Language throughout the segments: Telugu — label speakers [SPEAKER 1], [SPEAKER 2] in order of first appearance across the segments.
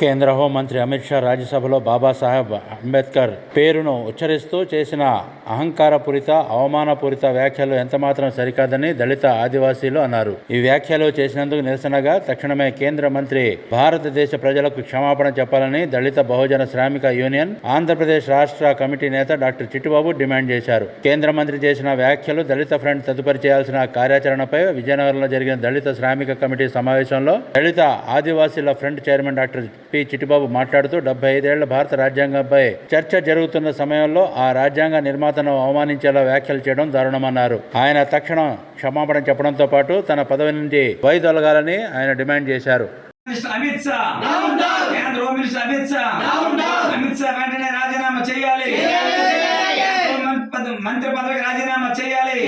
[SPEAKER 1] కేంద్ర హోంమంత్రి అమిత్ షా రాజ్యసభలో బాబాసాహెబ్ అంబేద్కర్ పేరును ఉచ్చరిస్తూ చేసిన అహంకారపూరిత అవమానపూరిత వ్యాఖ్యలు ఎంతమాత్రం సరికాదని దళిత ఆదివాసీలు అన్నారు. ఈ వ్యాఖ్యలు చేసినందుకు నిరసనగా తక్షణమే కేంద్ర మంత్రి భారతదేశ ప్రజలకు క్షమాపణ చెప్పాలని దళిత బహుజన శ్రామిక యూనియన్ ఆంధ్రప్రదేశ్ రాష్ట్ర కమిటీ నేత డాక్టర్ చిట్టుబాబు డిమాండ్ చేశారు. కేంద్ర మంత్రి చేసిన వ్యాఖ్యలు దళిత ఫ్రంట్ తదుపరి చేయాల్సిన కార్యాచరణపై విజయనగరంలో జరిగిన దళిత శ్రామిక కమిటీ సమావేశంలో దళిత ఆదివాసీల front chairman doctor P. Chittibabu మాట్లాడుతూ డెబ్బై ఐదేళ్ళ భారత రాజ్యాంగంపై చర్చ జరుగుతున్న సమయంలో ఆ రాజ్యాంగ నిర్మాతను అవమానించేలా వ్యాఖ్యలు చేయడం దారుణమన్నారు. ఆయన తక్షణం క్షమాపణ చెప్పడంతో పాటు తన పదవి నుంచి వైదొలగాలని ఆయన డిమాండ్ చేశారు.
[SPEAKER 2] మినిస్టర్ అమిత్ షా. కేంద్ర హోమ్ మినిస్టర్ అమిత్ షా. అమిత్ షా వెంటనే రాజీనామా చేయాలి. మంత్రి పదవికి రాజీనామా చేయాలి.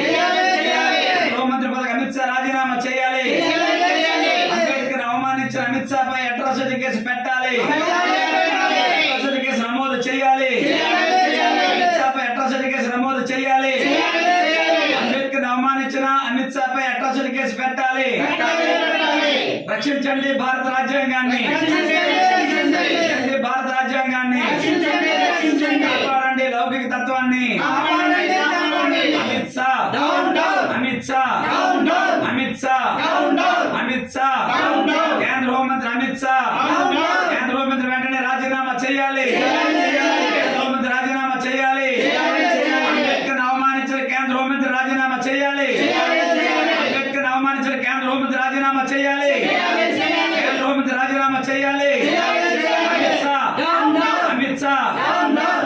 [SPEAKER 2] కేసు పెట్టాలి. అట్రాసిటీ కేసు నమోదు చేయాలి. అట్రాసిటీ కేసు నమోదు చేయాలి. అంబేద్కర్ అవమానించిన అమిత్ షా పై అట్రాసిటీ కేసు పెట్టాలి. రక్షించండి భారత రాజ్యాంగాన్ని. భారత రాజ్యాంగాన్ని. కాపాడండి లౌకిక తత్వాన్ని. అమిత్ షా. అమిత్ షా. అమిత్ షా. అమిత్ షా. అమిత్ షా కేంద్ర హోంమంత్రి వెంటనే రాజీనామా చేయాలి. కేంద్ర హోంమంత్రి రాజీనామా చేయాలి. అంబేద్కర్ అవమానించిన కేంద్ర హోంమంత్రి రాజీనామా చేయాలి. అంబేద్కర్ అవమానించిన కేంద్ర హోంమంత్రి రాజీనామా చేయాలి. కేంద్ర హోంమంత్రి రాజీనామా చేయాలి. అమిత్ షా. అమిత్ షా.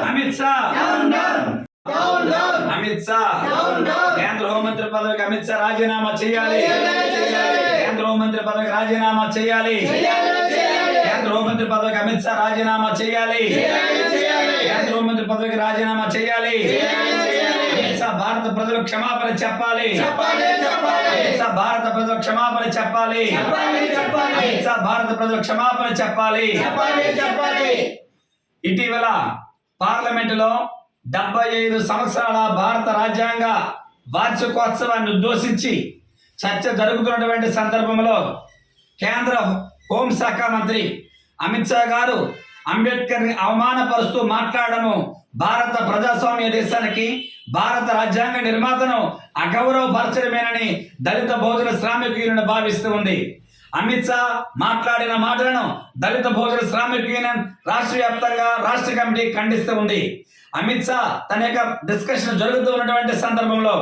[SPEAKER 2] అమిత్ షా. అమిత్ షా. కేంద్ర హోంమంత్రి పదవికి అమిత్ షా రాజీనామా చేయాలి. కేంద్ర హోంమంత్రి పదవికి రాజీనామా చేయాలి. కేంద్ర హోంమంత్రి పదవికి అమిత్ షా రాజీనామా చేయాలి. కేంద్ర హోంమంత్రి పదవికి రాజీనామా చేయాలి. భారత ప్రజలు క్షమాపణ చెప్పాలి. భారత ప్రజలు క్షమాపణ చెప్పాలి. భారత ప్రజలు క్షమాపణ చెప్పాలి. ఇటీవల పార్లమెంటులో డెబ్బై ఐదు సంవత్సరాల భారత రాజ్యాంగ వార్షికోత్సవాన్ని ఉద్దేశించి చర్చ జరుగుతున్నటువంటి సందర్భంలో కేంద్ర హోంశాఖ మంత్రి అమిత్ షా గారు అంబేద్కర్ని అవమానపరుస్తూ మాట్లాడము భారత ప్రజాస్వామ్య దేశానికి భారత రాజ్యాంగ నిర్మాతను అగౌరవపరచడమేనని దళిత బహుజన శ్రామిక యూనియన్ భావిస్తూ ఉంది. అమిత్ షా మాట్లాడిన మాటలను దళిత బహుజన శ్రామిక యూనియన్ రాష్ట్ర వ్యాప్తంగా రాష్ట్ర కమిటీ ఖండిస్తూ ఉంది. అమిత్ షా తన యొక్క డిస్కషన్ జరుగుతూ ఉన్నటువంటి సందర్భంలో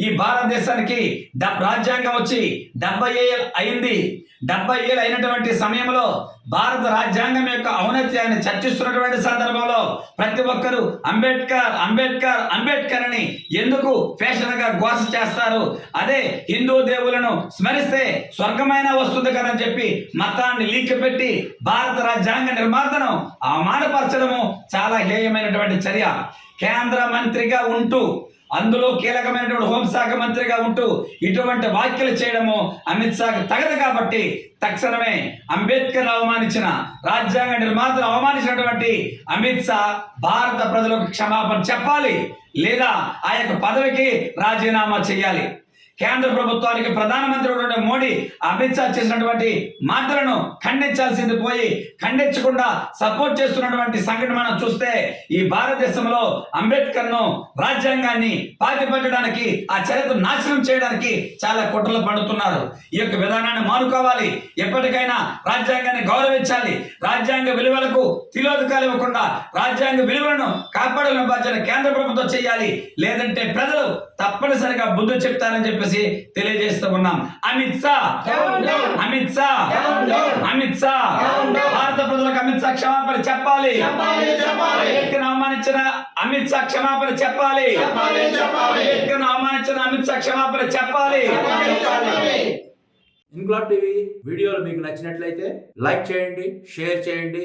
[SPEAKER 2] ఈ భారతదేశానికి రాజ్యాంగం వచ్చి డెబ్బై ఏళ్ళు అయింది. డెబ్బై ఏళ్ళు అయినటువంటి సమయంలో భారత రాజ్యాంగం యొక్క ఔన్నత్యాన్ని చర్చిస్తున్నటువంటి సందర్భంలో ప్రతి ఒక్కరూ అంబేద్కర్ అంబేద్కర్ అంబేద్కర్ అని ఎందుకు ఫ్యాషన్గా ఘోష చేస్తారు? అదే హిందూ దేవులను స్మరిస్తే స్వర్గమైన వస్తుంది కదని చెప్పి మతాన్ని లీక్కి పెట్టి భారత రాజ్యాంగ నిర్మాతను అవమానపరచడము చాలా హేయమైనటువంటి చర్య. కేంద్ర మంత్రిగా ఉంటూ అందులో కీలకమైనటువంటి హోంశాఖ మంత్రిగా ఉంటూ ఇటువంటి వ్యాఖ్యలు చేయడము అమిత్ షాకు తగదు కాబట్టి తక్షణమే అంబేద్కర్ అవమానించిన రాజ్యాంగ నిర్మాతను అవమానించినటువంటి అమిత్ షా భారత ప్రజలకు క్షమాపణ చెప్పాలి లేదా ఆ యొక్క పదవికి రాజీనామా చేయాలి. కేంద్ర ప్రభుత్వానికి ప్రధానమంత్రి ఉన్న మోడీ అమిత్ షా చేసినటువంటి మాటలను ఖండించాల్సింది పోయి ఖండించకుండా సపోర్ట్ చేస్తున్నటువంటి సంఘటన మనం చూస్తే ఈ భారతదేశంలో అంబేద్కర్ను రాజ్యాంగాన్ని పాతిపెట్టడానికి ఆ చరిత్ర నాశనం చేయడానికి చాలా కుట్రలు పడుతున్నారు. ఈ యొక్క విధానాన్ని మానుకోవాలి. ఎప్పటికైనా రాజ్యాంగాన్ని గౌరవించాలి. రాజ్యాంగ విలువలకు తిలోదకాలు ఇవ్వకుండా రాజ్యాంగ విలువలను కాపాడాలని బాధ్యత కేంద్ర ప్రభుత్వం చేయాలి. లేదంటే ప్రజలు తప్పనిసరిగా బుద్ధి చెప్తారని చెప్పి చెప్పేసి తెలియజేస్తూ ఉన్నాం. అమిత్ షా. అమిత్ షా. అమిత్ షా. భారత ప్రజలకు అమిత్ షా క్షమాపణ చెప్పాలి. అంబేద్కర్ అవమానించిన అమిత్ షా క్షమాపణ చెప్పాలి. అంబేద్కర్ అవమానించిన అమిత్ షా క్షమాపణ చెప్పాలి.
[SPEAKER 1] ఇంక్లాబ్ టీవీ వీడియోలు మీకు నచ్చినట్లయితే లైక్ చేయండి షేర్ చేయండి.